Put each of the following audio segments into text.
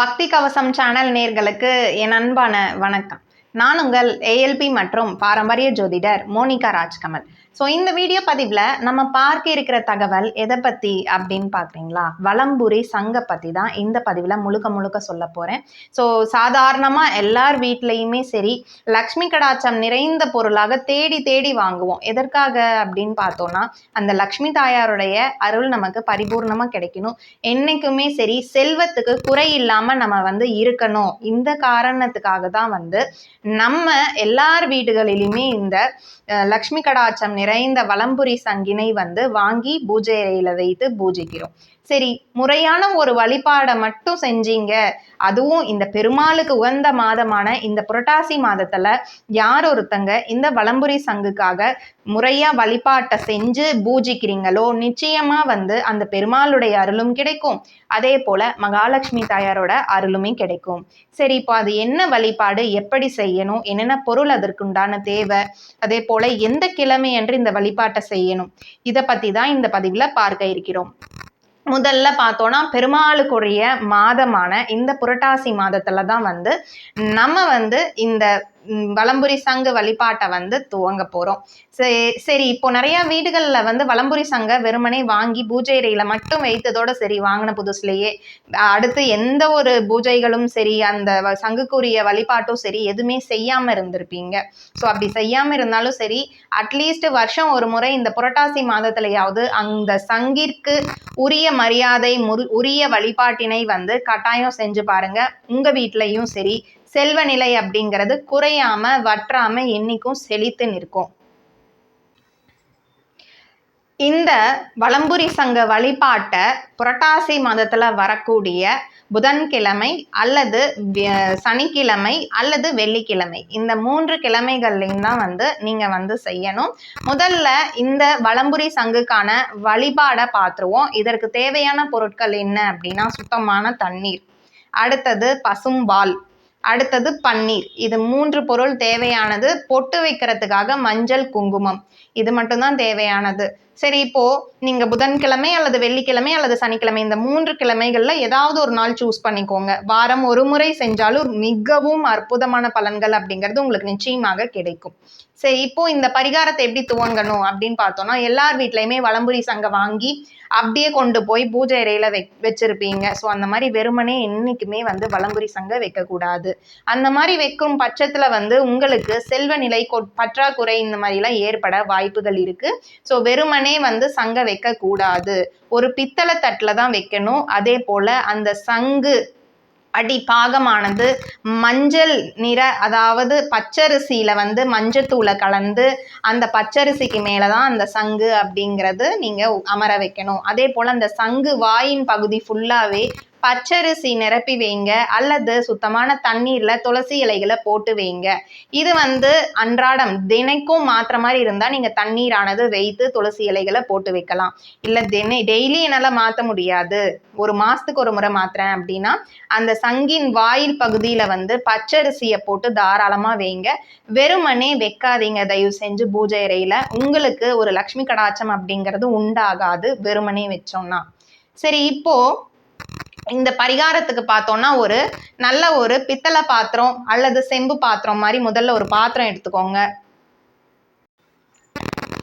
பக்தி கவசம் சேனல் நேர்களுக்கு என் அன்பான வணக்கம். நான் உங்கள் ஏஎல்பி மற்றும் பாரம்பரிய ஜோதிடர் மோனிகா ராஜ்கமல். ஸோ இந்த வீடியோ பதிவில் நம்ம பார்க்க இருக்கிற தகவல் எதை பற்றி அப்படின்னு பார்க்குறீங்களா? வலம்புரி சங்க பற்றி தான் இந்த பதிவில் முழுக்க முழுக்க சொல்ல போகிறேன் ஸோ சாதாரணமாக எல்லார் வீட்லேயுமே சரி லக்ஷ்மி கடாச்சம் நிறைந்த பொருளாக தேடி தேடி வாங்குவோம். எதற்காக அப்படின்னு பார்த்தோன்னா அந்த லக்ஷ்மி தாயாருடைய அருள் நமக்கு பரிபூர்ணமாக கிடைக்கணும். என்றைக்குமே சரி செல்வத்துக்கு குறை இல்லாமல் நம்ம வந்து இருக்கணும். இந்த காரணத்துக்காக தான் வந்து நம்ம எல்லார் வீடுகளிலுமே இந்த லக்ஷ்மி கடாச்சம் நிறைந்த வலம்புரி சங்கினை வந்து வாங்கி பூஜை அறையில வைத்து பூஜிக்கிறோம். சரி முறையான ஒரு வழிபாடை மட்டும் செஞ்சீங்க அதுவும் இந்த பெருமாளுக்கு உகந்த மாதமான இந்த புரட்டாசி மாதத்துல யார் ஒருத்தங்க இந்த வலம்புரி சங்குக்காக முறையா வழிபாட்டை செஞ்சு பூஜிக்கிறீங்களோ நிச்சயமா வந்து அந்த பெருமாளுடைய அருளும் கிடைக்கும். அதே போல மகாலட்சுமி தாயாரோட அருளுமே கிடைக்கும். சரி இப்போ அது என்ன வழிபாடு எப்படி செய்யணும். என்னென்ன பொருள் அதற்குண்டான தேவை? அதே போல எந்த கிழமை என்று இந்த வழிபாட்டை செய்யணும்? இதை பத்தி தான் இந்த பதிவில் பார்க்க இருக்கிறோம். முதல்ல பார்த்தோன்னா பெருமாளுக்குரிய மாதமான இந்த புரட்டாசி மாதத்துல தான் வந்து நம்ம வந்து இந்த வலம்புரி சங்கு வழிபாட்டை வந்து துவங்க போகிறோம் சரி சரி இப்போ நிறைய வீடுகளில் வந்து வலம்புரி சங்க வெறுமனே வாங்கி பூஜை அறையில மட்டும் வைத்ததோட சரி வாங்கின புதுசுலேயே அடுத்து எந்த ஒரு பூஜைகளும் சரி அந்த வ- சங்குக்குரிய வழிபாட்டும் சரி எதுவுமே செய்யாமல் இருந்திருப்பீங்க. ஸோ அப்படி செய்யாமல் இருந்தாலும் சரி அட்லீஸ்ட் வருஷம் ஒரு முறை இந்த புரட்டாசி மாதத்துலையாவது அந்த சங்கிற்கு உரிய மரியாதை உரிய வழிபாட்டினை வந்து கட்டாயம் செஞ்சு பாருங்க. உங்கள் வீட்லேயும் சரி செல்வ நிலை அப்படிங்கிறது குறையாம வற்றாம என்னைக்கும் செழித்து நிற்கும். இந்த வளம்புரி சங்க வழிபாட்டை புரட்டாசி மாதத்துல வரக்கூடிய புதன்கிழமை அல்லது சனிக்கிழமை அல்லது வெள்ளிக்கிழமை. இந்த மூன்று கிழமைகள்லையும் தான் வந்து நீங்கள் வந்து செய்யணும். முதல்ல இந்த வளம்புரி சங்குக்கான வழிபாடை பார்த்துருவோம் இதற்கு தேவையான பொருட்கள் என்ன அப்படின்னா சுத்தமான தண்ணீர். அடுத்தது பசும்பால். அடுத்தது பன்னீர். இது மூன்று பொருள் தேவையானது. பொட்டு வைக்கிறதுக்காக மஞ்சள் குங்குமம். இது மட்டும்தான் தேவையானது. சரி இப்போ நீங்க புதன்கிழமை அல்லது வெள்ளிக்கிழமை அல்லது சனிக்கிழமை இந்த மூன்று கிழமைகள்ல ஏதாவது ஒரு நாள் சூஸ் பண்ணிக்கோங்க. வாரம் ஒரு முறை செஞ்சாலும் மிகவும் அற்புதமான பலன்கள் அப்படிங்கிறது உங்களுக்கு நிச்சயமாக கிடைக்கும். சரி இப்போ இந்த பரிகாரத்தை எப்படி துவங்கணும் அப்படின்னு பார்த்தோம்னா எல்லார் வீட்லையுமே வளம்புரி சங்க வாங்கி அப்படியே கொண்டு போய் பூஜை இறையில வெ வச்சிருப்பீங்க. ஸோ அந்த மாதிரி வெறுமனே என்னைக்குமே வந்து வளம்புரி சங்க வைக்கக்கூடாது. அந்த மாதிரி வைக்கும் பட்சத்துல வந்து உங்களுக்கு செல்வ நிலை பற்றாக்குறை இந்த மாதிரிலாம் ஏற்பட வாய்ப்புகள் இருக்கு. ஸோ வெறுமனே வந்து சங்க வைக்கக்கூடாது. ஒரு பித்தளை தட்டில் தான் வைக்கணும். அதே போல அந்த சங்கு அடி பாகமானது மஞ்சள் நிற அதாவது பச்சரிசியில வந்து மஞ்சத்தூளை கலந்து அந்த பச்சரிசிக்கு மேலே தான் அந்த சங்கு அப்படிங்கிறது நீங்கள் அமர வைக்கணும். அதே போல் அந்த சங்கு வாயின் பகுதி ஃபுல்லாகவே பச்சரிசி நிரப்பி வைங்க. அல்லது சுத்தமான தண்ணீர்ல துளசி இலைகளை போட்டு வைங்க. இது வந்து அன்றாடம் தினைக்கும் மாத்திர மாதிரி இருந்தா நீங்க தண்ணீரானது வைத்து துளசி இலைகளை போட்டு வைக்கலாம். இல்ல தினை டெய்லி என்னால மாற்ற முடியாது. ஒரு மாசத்துக்கு ஒரு முறை மாத்துறேன் அப்படின்னா அந்த சங்கின் வாயில் பகுதியில வந்து பச்சரிசியை போட்டு தாராளமா வைங்க. வெறுமனே வைக்காதீங்க. தயவு செஞ்சு பூஜை அறையில உங்களுக்கு ஒரு லக்ஷ்மி கடாச்சம் அப்படிங்கிறது உண்டாகாது. வெறுமனே வச்சோம்னா. சரி இப்போ இந்த பரிகாரத்துக்கு பார்த்தோம்னா ஒரு நல்ல ஒரு பித்தளை பாத்திரம் அல்லது செம்பு பாத்திரம் மாதிரி முதல்ல ஒரு பாத்திரம் எடுத்துக்கோங்க.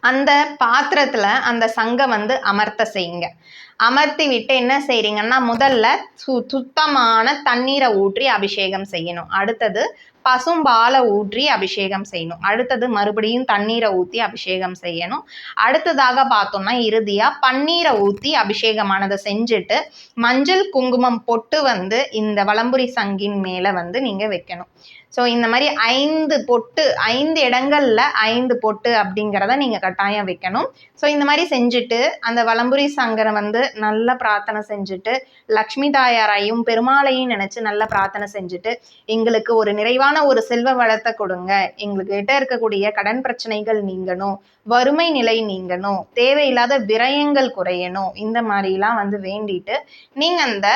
அந்த பாத்திரத்துல அந்த சங்கை வந்து அமர்த்த செய்யுங்க. அமர்த்தி விட்டு என்ன செய்றீங்கன்னா முதல்ல சு சுத்தமான தண்ணீரை ஊற்றி அபிஷேகம் செய்யணும். அடுத்தது பசும்பாலை ஊற்றி அபிஷேகம் செய்யணும். அடுத்தது மறுபடியும் தண்ணீரை ஊற்றி அபிஷேகம் செய்யணும். அடுத்ததாக பார்த்தோம்னா இறுதியாக பன்னீரை ஊற்றி அபிஷேகமானதை செஞ்சுட்டு மஞ்சள் குங்குமம் பொட்டு வந்து இந்த வலம்புரி சங்கின் மேலே வந்து நீங்கள் வைக்கணும். ஸோ இந்த மாதிரி ஐந்து பொட்டு ஐந்து இடங்களில் ஐந்து பொட்டு அப்படிங்கிறத நீங்கள் கட்டாயம் வைக்கணும். ஸோ இந்த மாதிரி செஞ்சுட்டு அந்த வலம்புரி சங்கரை வந்து நல்லா பிரார்த்தனை செஞ்சுட்டு லக்ஷ்மி தாயாரையும் பெருமாளையும் நினச்சி நல்லா பிரார்த்தனை செஞ்சுட்டு எங்களுக்கு ஒரு நிறைவான ஒரு செல்வ வளத்தை கொடுங்க. எங்களுக்கு கிட்ட இருக்கக்கூடிய கடன் பிரச்சனைகள் நீங்கணும் வறுமை நிலை நீங்கணும் தேவையில்லாத விரயங்கள் குறையணும் இந்த மாதிரிலாம் வந்து வேண்டிட்டு நீங்கள் அந்த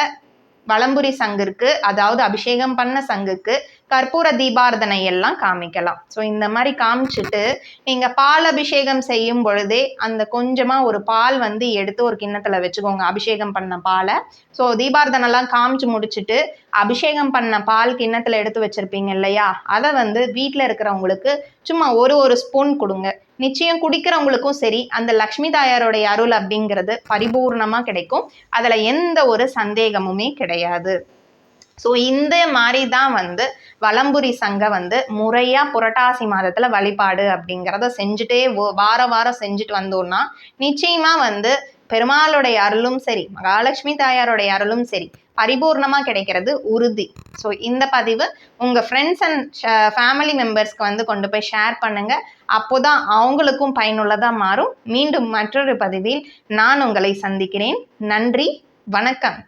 வலம்புரி சங்குக்கு அதாவது அபிஷேகம் பண்ண சங்குக்கு கற்பூர தீபாரதனை எல்லாம் காமிக்கலாம். ஸோ இந்த மாதிரி காமிச்சிட்டு நீங்கள் பால் அபிஷேகம் செய்யும் பொழுதே அந்த கொஞ்சமாக ஒரு பால் வந்து எடுத்து ஒரு கிண்ணத்தில் வச்சுக்கோங்க அபிஷேகம் பண்ண பாலை. ஸோ தீபாரதனெல்லாம் காமிச்சு முடிச்சுட்டு அபிஷேகம் பண்ண பால் கிண்ணத்தில் எடுத்து வச்சுருப்பீங்க இல்லையா? அதை வந்து வீட்டில் இருக்கிறவங்களுக்கு சும்மா ஒரு ஒரு ஸ்பூன் கொடுங்க. நிச்சயம் குடிக்கிறவங்களுக்கும் சரி அந்த லக்ஷ்மி தாயாருடைய அருள் அப்படிங்கிறது பரிபூர்ணமாக கிடைக்கும். அதில் எந்த ஒரு சந்தேகமுமே கிடையாது. ஸோ இந்த மாதிரி தான் வந்து வலம்புரி சங்கம் வந்து முறையாக புரட்டாசி மாதத்தில் வழிபாடு அப்படிங்கிறத செஞ்சுட்டே வாரம் வார வாரம் செஞ்சுட்டு வந்தோம்னா நிச்சயமாக வந்து பெருமாளுடைய அருளும் சரி மகாலட்சுமி தாயாருடைய அருளும் சரி பரிபூர்ணமாக கிடைக்கிறது உறுதி. ஸோ இந்த பதிவு உங்கள் ஃப்ரெண்ட்ஸ் அண்ட் ஃபேமிலி மெம்பர்ஸ்க்கு வந்து கொண்டு போய் ஷேர் பண்ணுங்கள் அப்போதான் அவங்களுக்கும் பயனுள்ளதாக மாறும். மீண்டும் மற்றொரு பதிவில் நான் உங்களை சந்திக்கிறேன். நன்றி வணக்கம்.